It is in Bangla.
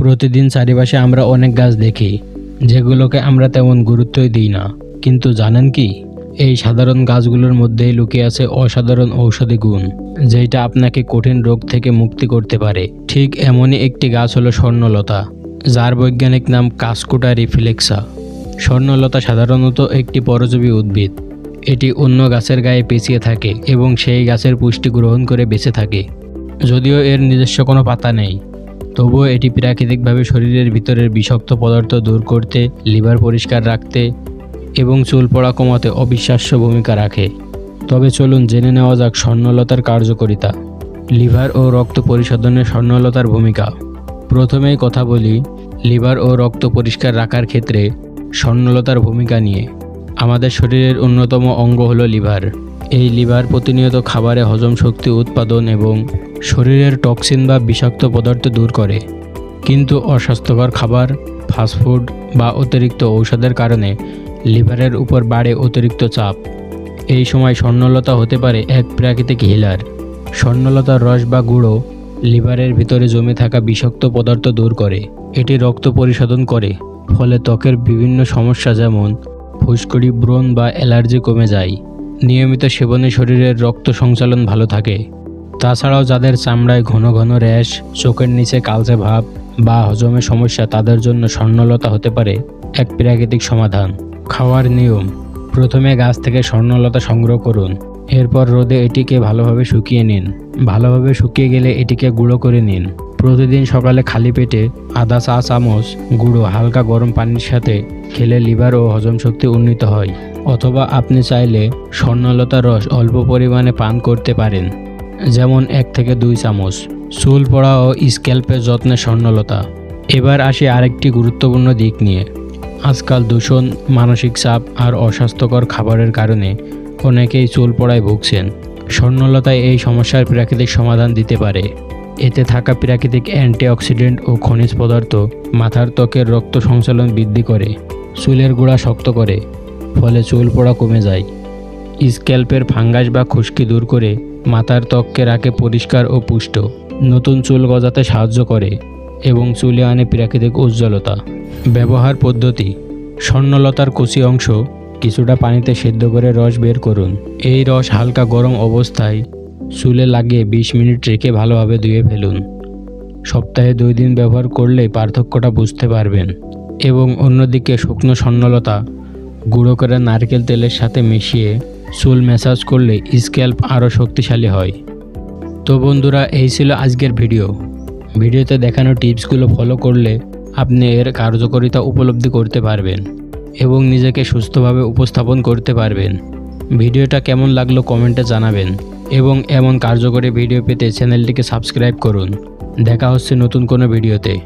প্রতিদিন চারিপাশে আমরা অনেক গাছ দেখি, যেগুলোকে আমরা তেমন গুরুত্বই দিই না। কিন্তু জানেন কি? এই সাধারণ গাছগুলোর মধ্যেই লুকিয়ে আছে অসাধারণ ঔষধি গুণ যেটা আপনাকে কঠিন রোগ থেকে মুক্তি করতে পারে। ঠিক এমনই একটি গাছ হলো স্বর্ণলতা, যার বৈজ্ঞানিক নাম কাসকুটা রিফ্লেক্সা। স্বর্ণলতা সাধারণত একটি পরজীবী উদ্ভিদ। এটি অন্য গাছের গায়ে পেঁচিয়ে থাকে এবং সেই গাছের পুষ্টি গ্রহণ করে বেঁচে থাকে, যদিও এর নিজস্ব কোনো পাতা নেই। তবুও এটি প্রাকৃতিকভাবে শরীরের ভিতরের বিষাক্ত পদার্থ দূর করতে, লিভার পরিষ্কার রাখতে এবং চুল পড়া কমাতে অবিশ্বাস্য ভূমিকা রাখে। তবে চলুন জেনে নেওয়া যাক স্বর্ণলতার কার্যকারিতা। লিভার ও রক্ত পরিশোধনে স্বর্ণলতার ভূমিকা। প্রথমেই কথা বলি, লিভার ও রক্ত পরিষ্কার রাখার ক্ষেত্রে স্বর্ণলতার ভূমিকা নিয়ে। আমাদের শরীরের অন্যতম অঙ্গ হলো লিভার। এই লিভার প্রতিনিয়ত খাবারে হজম শক্তি উৎপাদন এবং শরীরের টক্সিন বা বিষাক্ত পদার্থ দূর করে। কিন্তু অস্বাস্থ্যকর খাবার ফাস্টফুড বা অতিরিক্ত ঔষধের কারণে লিভারের উপর বাড়ে অতিরিক্ত চাপ। এই সময় স্বর্ণলতা হতে পারে এক প্রাকৃতিক হিলার। স্বর্ণলতার রস বা গুঁড়ো লিভারের ভিতরে জমে থাকা বিষাক্ত পদার্থ দূর করে। এটি রক্ত পরিশোধন করে, ফলে ত্বকের বিভিন্ন সমস্যা যেমন ফুসকুড়ি, ব্রণ বা অ্যালার্জি কমে যায়। নিয়মিত সেবনে শরীরের রক্ত সঞ্চালন ভালো থাকে। তাছাড়াও যাদের চামড়ায় ঘন ঘন র্যাশ, চোখের নিচে কালচে ভাব বা হজমের সমস্যা তাদের জন্য স্বর্ণলতা হতে পারে এক প্রাকৃতিক সমাধান। খাওয়ার নিয়ম। প্রথমে গাছ থেকে স্বর্ণলতা সংগ্রহ করুন। এরপর রোদে এটিকে ভালোভাবে শুকিয়ে নিন। ভালোভাবে শুকিয়ে গেলে এটিকে গুঁড়ো করে নিন। প্রতিদিন সকালে খালি পেটে আধা চা, চামচ, গুঁড়ো, হালকা গরম পানির সাথে খেলে লিভার ও হজম শক্তি উন্নীত হয়। অথবা আপনি চাইলে স্বর্ণলতার রস অল্প পরিমাণে পান করতে পারেন। যেমন এক থেকে দুই চামচ। চুল পড়া ও স্ক্যাল্পের যত্নে স্বর্ণলতা। এবার আসি আরেকটি গুরুত্বপূর্ণ দিক নিয়ে। আজকাল দূষণ, মানসিক চাপ আর অস্বাস্থ্যকর খাবারের কারণে অনেকেই চুল পড়ায় ভুগছেন। স্বর্ণলতায় এই সমস্যার প্রাকৃতিক সমাধান দিতে পারে। এতে থাকা প্রাকৃতিক অ্যান্টিঅক্সিডেন্ট ও খনিজ পদার্থ মাথার ত্বকের রক্ত সঞ্চালন বৃদ্ধি করে, চুলের গোড়া শক্ত করে ফলে চুল পড়া কমে যায়। স্ক্যাল্পের ফাঙ্গাস বা খুশকি দূর করে মাথার ত্বককে রাখে পরিষ্কার ও পুষ্ট। নতুন চুল গজাতে সাহায্য করে এবং চুলে আনে প্রাকৃতিক উজ্জ্বলতা। ব্যবহার পদ্ধতি, স্বর্ণলতার কচি অংশ কিছুটা পানিতে সেদ্ধ করে রস বের করুন। এই রস হালকা গরম অবস্থায় চুলে লাগিয়ে বিশ মিনিট রেখে ভালোভাবে ধুয়ে ফেলুন। সপ্তাহে দুই দিন ব্যবহার করলেই পার্থক্যটা বুঝতে পারবেন। এবং অন্যদিকে শুকনো স্বর্ণলতা গুঁড়ো করে নারকেল তেলের সাথে মিশিয়ে চুল ম্যাসাজ করলে স্ক্যাল্প আরও শক্তিশালী হয়। তো বন্ধুরা, এই ছিল আজকের ভিডিও। ভিডিওতে দেখানো টিপসগুলো ফলো করলে আপনি এর কার্যকারিতা উপলব্ধি করতে পারবেন এবং নিজেকে সুস্থভাবে উপস্থাপন করতে পারবেন। ভিডিওটা কেমন লাগল কমেন্টে জানাবেন এবং এমন কার্যকরী ভিডিও পেতে চ্যানেলটিকে সাবস্ক্রাইব করুন। দেখা হচ্ছে নতুন কোনো ভিডিওতে।